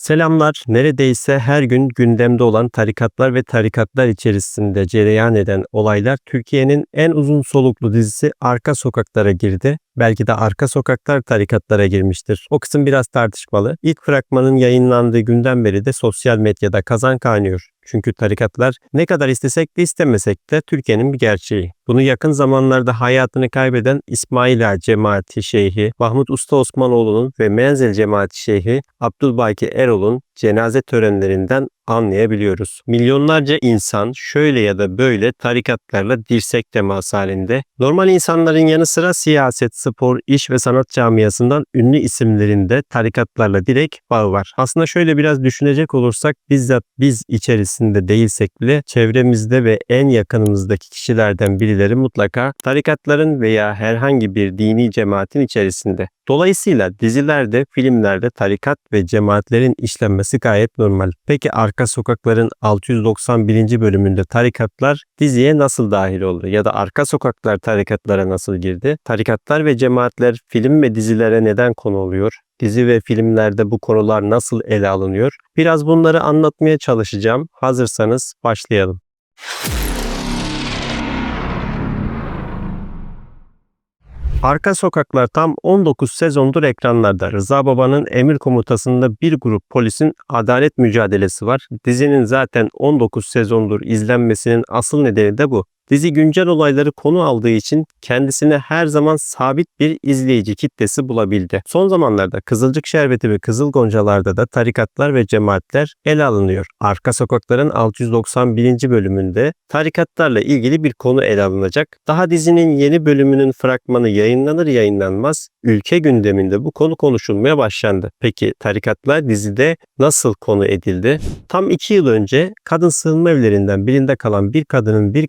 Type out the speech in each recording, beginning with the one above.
Selamlar. Neredeyse her gün gündemde olan tarikatlar ve tarikatlar içerisinde cereyan eden olaylar Türkiye'nin en uzun soluklu dizisi Arka Sokaklara girdi. Belki de Arka Sokaklar tarikatlara girmiştir. O kısım biraz tartışmalı. İlk fragmanın yayınlandığı günden beri de sosyal medyada kazan kaynıyor. Çünkü tarikatlar ne kadar istesek de istemesek de Türkiye'nin bir gerçeği. Bunu yakın zamanlarda hayatını kaybeden İsmaila Cemaati Şeyhi, Mahmut Usta Osmanoğlu'nun ve Menzel Cemaati Şeyhi Abdülbaki Erol'un cenaze törenlerinden anlayabiliyoruz. Milyonlarca insan şöyle ya da böyle tarikatlarla dirsek temas halinde. Normal insanların yanı sıra siyaset, spor, iş ve sanat camiasından ünlü isimlerin de tarikatlarla direkt bağı var. Aslında şöyle biraz düşünecek olursak bizzat biz içerisinde değilsek bile çevremizde ve en yakınımızdaki kişilerden birileri mutlaka tarikatların veya herhangi bir dini cemaatin içerisinde. Dolayısıyla dizilerde, filmlerde tarikat ve cemaatlerin işlenmesi gayet normal. Peki Arka Sokaklar'ın 691. bölümünde tarikatlar diziye nasıl dahil oldu? Ya da Arka Sokaklar tarikatlara nasıl girdi? Tarikatlar ve cemaatler film ve dizilere neden konu oluyor? Dizi ve filmlerde bu konular nasıl ele alınıyor? Biraz bunları anlatmaya çalışacağım. Hazırsanız başlayalım. Arka Sokaklar tam 19 sezondur ekranlarda. Rıza Baba'nın emir komutasında bir grup polisin adalet mücadelesi var. Dizinin zaten 19 sezondur izlenmesinin asıl nedeni de bu. Dizi güncel olayları konu aldığı için kendisine her zaman sabit bir izleyici kitlesi bulabildi. Son zamanlarda Kızılcık Şerbeti ve Kızıl Goncalar'da da tarikatlar ve cemaatler ele alınıyor. Arka Sokaklar'ın 691. bölümünde tarikatlarla ilgili bir konu ele alınacak. Daha dizinin yeni bölümünün fragmanı yayınlanır yayınlanmaz ülke gündeminde bu konu konuşulmaya başlandı. Peki tarikatlar dizide nasıl konu edildi? Tam iki yıl önce kadın sığınma evlerinden birinde kalan bir kadının bir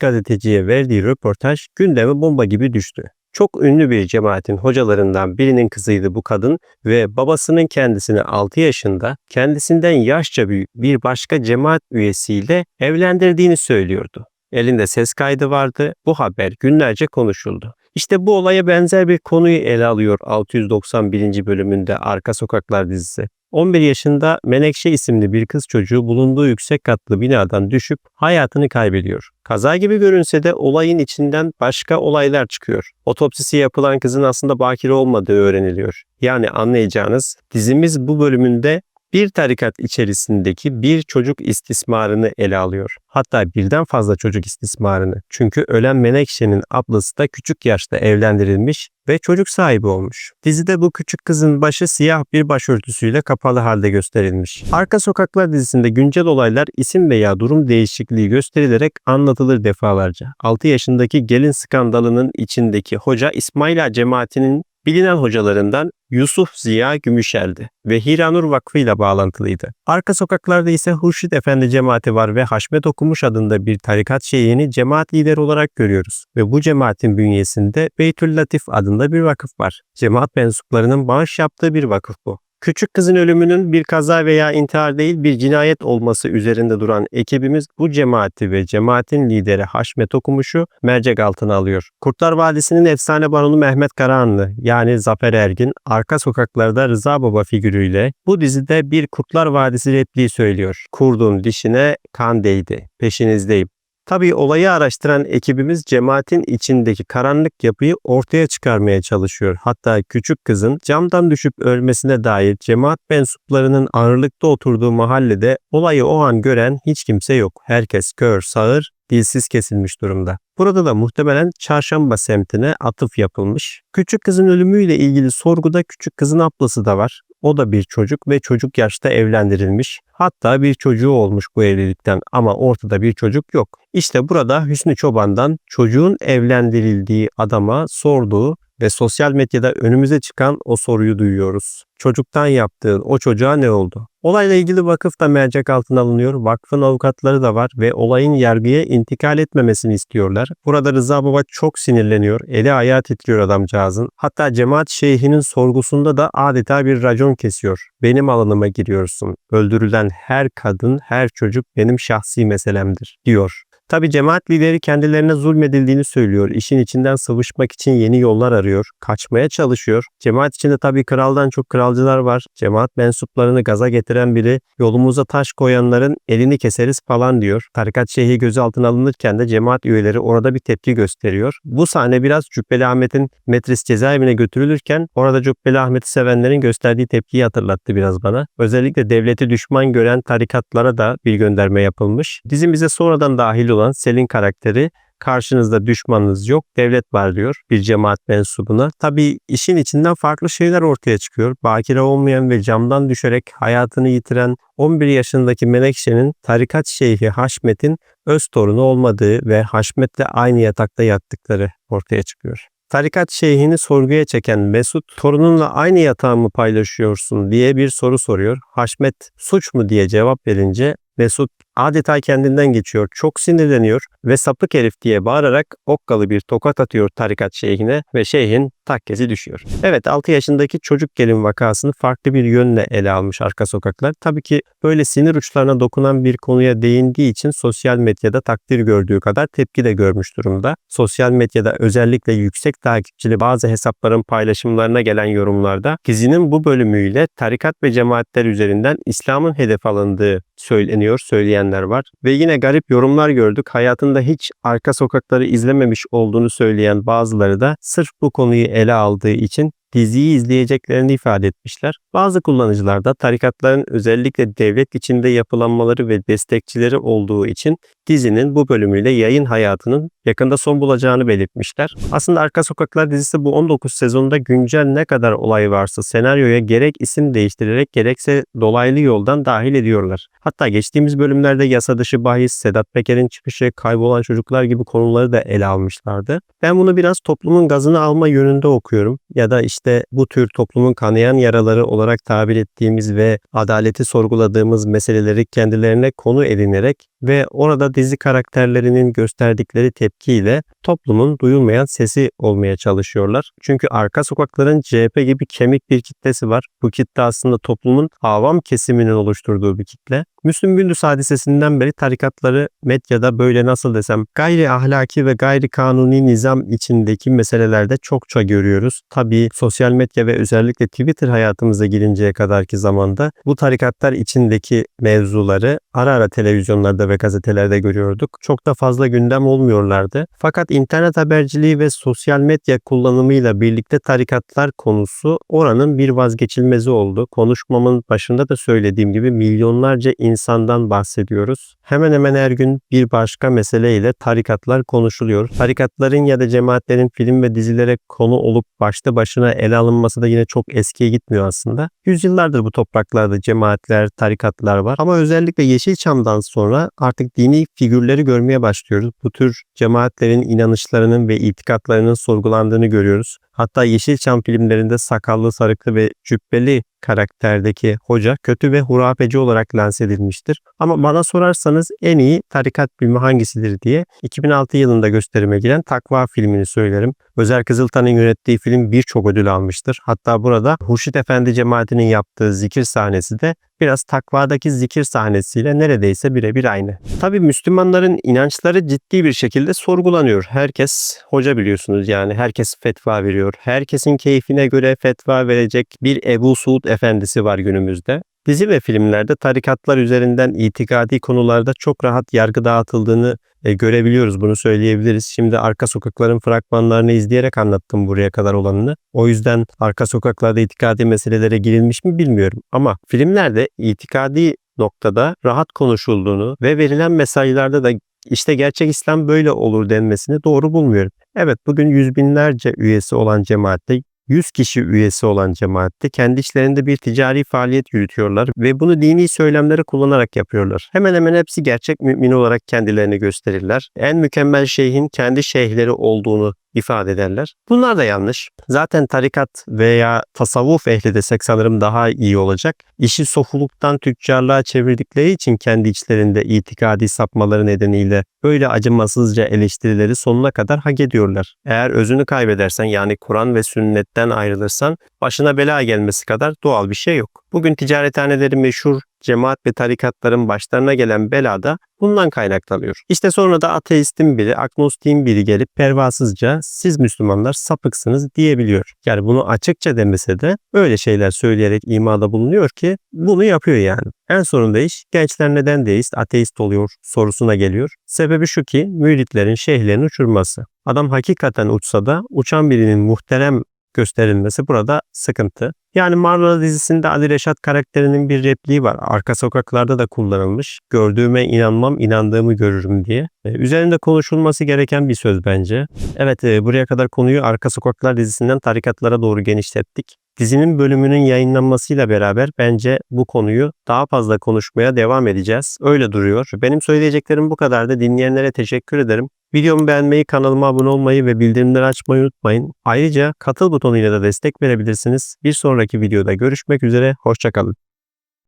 gazeteciye verdiği röportaj gündeme bomba gibi düştü. Çok ünlü bir cemaatin hocalarından birinin kızıydı bu kadın ve babasının kendisini 6 yaşında kendisinden yaşça büyük bir başka cemaat üyesiyle evlendirdiğini söylüyordu. Elinde ses kaydı vardı. Bu haber günlerce konuşuldu. İşte bu olaya benzer bir konuyu ele alıyor 691. bölümünde Arka Sokaklar dizisi. 11 yaşında Menekşe isimli bir kız çocuğu bulunduğu yüksek katlı binadan düşüp hayatını kaybediyor. Kaza gibi görünse de olayın içinden başka olaylar çıkıyor. Otopsisi yapılan kızın aslında bakire olmadığı öğreniliyor. Yani anlayacağınız dizimiz bu bölümünde bir tarikat içerisindeki bir çocuk istismarını ele alıyor. Hatta birden fazla çocuk istismarını. Çünkü ölen Menekşe'nin ablası da küçük yaşta evlendirilmiş ve çocuk sahibi olmuş. Dizide bu küçük kızın başı siyah bir başörtüsüyle kapalı halde gösterilmiş. Arka Sokaklar dizisinde güncel olaylar isim veya durum değişikliği gösterilerek anlatılır defalarca. 6 yaşındaki gelin skandalının içindeki hoca İsmaila cemaatinin bilinen hocalarından Yusuf Ziya Gümüşel'di ve Hiranur Vakfı ile bağlantılıydı. Arka sokaklarda ise Hurşit Efendi cemaati var ve Haşmet Okumuş adında bir tarikat şeyhini cemaat lideri olarak görüyoruz. Ve bu cemaatin bünyesinde Beytül Latif adında bir vakıf var. Cemaat mensuplarının bağış yaptığı bir vakıf bu. Küçük kızın ölümünün bir kaza veya intihar değil bir cinayet olması üzerinde duran ekibimiz bu cemaati ve cemaatin lideri Haşmet Okumuş'u mercek altına alıyor. Kurtlar Vadisi'nin efsane baronu Mehmet Karahanlı yani Zafer Ergin arka sokaklarda Rıza Baba figürüyle bu dizide bir Kurtlar Vadisi repliği söylüyor. Kurdun dişine kan değdi. Peşinizdeyim. Tabii olayı araştıran ekibimiz cemaatin içindeki karanlık yapıyı ortaya çıkarmaya çalışıyor. Hatta küçük kızın camdan düşüp ölmesine dair cemaat mensuplarının ağırlıkta oturduğu mahallede olayı o an gören hiç kimse yok. Herkes kör, sağır, dilsiz kesilmiş durumda. Burada da muhtemelen Çarşamba semtine atıf yapılmış. Küçük kızın ölümüyle ilgili sorguda küçük kızın ablası da var. O da bir çocuk ve çocuk yaşta evlendirilmiş. Hatta bir çocuğu olmuş bu evlilikten ama ortada bir çocuk yok. İşte burada Hüsnü Çoban'dan çocuğun evlendirildiği adama sorduğu ve sosyal medyada önümüze çıkan o soruyu duyuyoruz. Çocuktan yaptığın o çocuğa ne oldu? Olayla ilgili vakıf da mercek altına alınıyor. Vakfın avukatları da var ve olayın yargıya intikal etmemesini istiyorlar. Burada Rıza Baba çok sinirleniyor. Eli ayağı titriyor adamcağızın. Hatta cemaat şeyhinin sorgusunda da adeta bir racon kesiyor. Benim alanıma giriyorsun. Öldürülen her kadın, her çocuk benim şahsi meselemdir diyor. Tabi cemaat lideri kendilerine zulmedildiğini söylüyor. İşin içinden sıvışmak için yeni yollar arıyor. Kaçmaya çalışıyor. Cemaat içinde tabi kraldan çok kralcılar var. Cemaat mensuplarını gaza getiren biri yolumuza taş koyanların elini keseriz falan diyor. Tarikat şeyhi gözaltına alınırken de cemaat üyeleri orada bir tepki gösteriyor. Bu sahne biraz Cübbeli Ahmet'in Metris cezaevine götürülürken orada Cübbeli Ahmet'i sevenlerin gösterdiği tepkiyi hatırlattı biraz bana. Özellikle devleti düşman gören tarikatlara da bir gönderme yapılmış. Dizimize sonradan dahil olan Selin karakteri karşınızda düşmanınız yok, devlet var diyor bir cemaat mensubuna. Tabii işin içinden farklı şeyler ortaya çıkıyor. Bakire olmayan ve camdan düşerek hayatını yitiren 11 yaşındaki Menekşe'nin tarikat şeyhi Haşmet'in öz torunu olmadığı ve Haşmet'le aynı yatakta yattıkları ortaya çıkıyor. Tarikat şeyhini sorguya çeken Mesut, torununla aynı yatağı mı paylaşıyorsun diye bir soru soruyor. Haşmet suç mu diye cevap verince Mesut adeta kendinden geçiyor, çok sinirleniyor ve sapık herif diye bağırarak okkalı bir tokat atıyor tarikat şeyhine ve şeyhin takkesi düşüyor. Evet 6 yaşındaki çocuk gelin vakasını farklı bir yönle ele almış arka sokaklar. Tabii ki böyle sinir uçlarına dokunan bir konuya değindiği için sosyal medyada takdir gördüğü kadar tepki de görmüş durumda. Sosyal medyada özellikle yüksek takipçili bazı hesapların paylaşımlarına gelen yorumlarda dizinin bu bölümüyle tarikat ve cemaatler üzerinden İslam'ın hedef alındığı söyleniyor, söyleyenler var. Ve yine garip yorumlar gördük. Hayatında hiç arka sokakları izlememiş olduğunu söyleyen bazıları da sırf bu konuyu ele aldığı için diziyi izleyeceklerini ifade etmişler. Bazı kullanıcılar da tarikatların özellikle devlet içinde yapılanmaları ve destekçileri olduğu için dizinin bu bölümüyle yayın hayatının yakında son bulacağını belirtmişler. Aslında Arka Sokaklar dizisi bu 19 sezonda güncel ne kadar olay varsa senaryoya gerek isim değiştirerek gerekse dolaylı yoldan dahil ediyorlar. Hatta geçtiğimiz bölümlerde yasa dışı bahis, Sedat Peker'in çıkışı, kaybolan çocuklar gibi konuları da ele almışlardı. Ben bunu biraz toplumun gazını alma yönünde okuyorum. Ya da işte bu tür toplumun kanayan yaraları olarak tabir ettiğimiz ve adaleti sorguladığımız meseleleri kendilerine konu edinerek ve orada dizi karakterlerinin gösterdikleri tepkiyle toplumun duyulmayan sesi olmaya çalışıyorlar. Çünkü arka sokakların CHP gibi kemik bir kitlesi var. Bu kitle aslında toplumun avam kesiminin oluşturduğu bir kitle. Müslüm Gündüz hadisesinden beri tarikatları medyada böyle nasıl desem gayri ahlaki ve gayri kanuni nizam içindeki meselelerde çokça görüyoruz. Tabii sosyal medya ve özellikle Twitter hayatımıza girinceye kadarki zamanda bu tarikatlar içindeki mevzuları ara ara televizyonlarda ve gazetelerde görüyorduk. Çok da fazla gündem olmuyorlardı. Fakat internet haberciliği ve sosyal medya kullanımıyla birlikte tarikatlar konusu oranın bir vazgeçilmezi oldu. Konuşmamın başında da söylediğim gibi milyonlarca insandan bahsediyoruz. Hemen hemen her gün bir başka meseleyle tarikatlar konuşuluyor. Tarikatların ya da cemaatlerin film ve dizilere konu olup başta başına ele alınması da yine çok eskiye gitmiyor aslında. Yüzyıllardır bu topraklarda cemaatler, tarikatlar var. Ama özellikle Yeşilçam'dan sonra artık dini figürleri görmeye başlıyoruz. Bu tür cemaatlerin inanışlarının ve itikatlarının sorgulandığını görüyoruz. Hatta Yeşilçam filmlerinde sakallı, sarıklı ve cübbeli karakterdeki hoca kötü ve hurafeci olarak lanse edilmiştir. Ama bana sorarsanız en iyi tarikat filmi hangisidir diye 2006 yılında gösterime giren Takva filmini söylerim. Özer Kızıltan'ın yönettiği film birçok ödül almıştır. Hatta burada Hurşit Efendi cemaatinin yaptığı zikir sahnesi de biraz takvadaki zikir sahnesiyle neredeyse birebir aynı. Tabi Müslümanların inançları ciddi bir şekilde sorgulanıyor. Herkes hoca biliyorsunuz yani herkes fetva veriyor. Herkesin keyfine göre fetva verecek bir Ebu Suud efendisi var günümüzde. Dizi ve filmlerde tarikatlar üzerinden itikadi konularda çok rahat yargı dağıtıldığını e, görebiliyoruz. Bunu söyleyebiliriz. Şimdi arka sokakların fragmanlarını izleyerek anlattım buraya kadar olanını. O yüzden arka sokaklarda itikadi meselelere girilmiş mi bilmiyorum. Ama filmlerde itikadi noktada rahat konuşulduğunu ve verilen mesajlarda da işte gerçek İslam böyle olur denmesini doğru bulmuyorum. Evet bugün yüz binlerce üyesi olan cemaatte 100 kişi üyesi olan cemaatte kendi içlerinde bir ticari faaliyet yürütüyorlar ve bunu dini söylemleri kullanarak yapıyorlar. Hemen hemen hepsi gerçek mümin olarak kendilerini gösterirler. En mükemmel şeyhin kendi şeyhleri olduğunu ifade ederler. Bunlar da yanlış. Zaten tarikat veya tasavvuf ehli desek sanırım daha iyi olacak. İşi sofuluktan tüccarlığa çevirdikleri için kendi içlerinde itikadi sapmaları nedeniyle böyle acımasızca eleştirileri sonuna kadar hak ediyorlar. Eğer özünü kaybedersen yani Kur'an ve sünnetten ayrılırsan başına bela gelmesi kadar doğal bir şey yok. Bugün ticarethaneleri meşhur cemaat ve tarikatların başlarına gelen bela da bundan kaynaklanıyor. İşte sonra da ateistin biri, agnostiğin biri gelip pervasızca siz Müslümanlar sapıksınız diyebiliyor. Yani bunu açıkça demese de öyle şeyler söyleyerek imada bulunuyor ki bunu yapıyor yani. En sonunda iş gençler neden deist, ateist oluyor sorusuna geliyor. Sebebi şu ki müritlerin şeyhlerini uçurması. Adam hakikaten uçsa da uçan birinin muhterem gösterilmesi burada sıkıntı. Yani Marmara dizisinde Ali Reşat karakterinin bir repliği var. Arka sokaklarda da kullanılmış. Gördüğüme inanmam, inandığımı görürüm diye. Ee, üzerinde konuşulması gereken bir söz bence. Evet e, buraya kadar konuyu Arka Sokaklar dizisinden tarikatlara doğru genişlettik. Dizinin bölümünün yayınlanmasıyla beraber bence bu konuyu daha fazla konuşmaya devam edeceğiz. Öyle duruyor. Benim söyleyeceklerim bu kadar da dinleyenlere teşekkür ederim. Videomu beğenmeyi, kanalıma abone olmayı ve bildirimleri açmayı unutmayın. Ayrıca katıl butonuyla da destek verebilirsiniz. Bir sonraki videoda görüşmek üzere, hoşçakalın.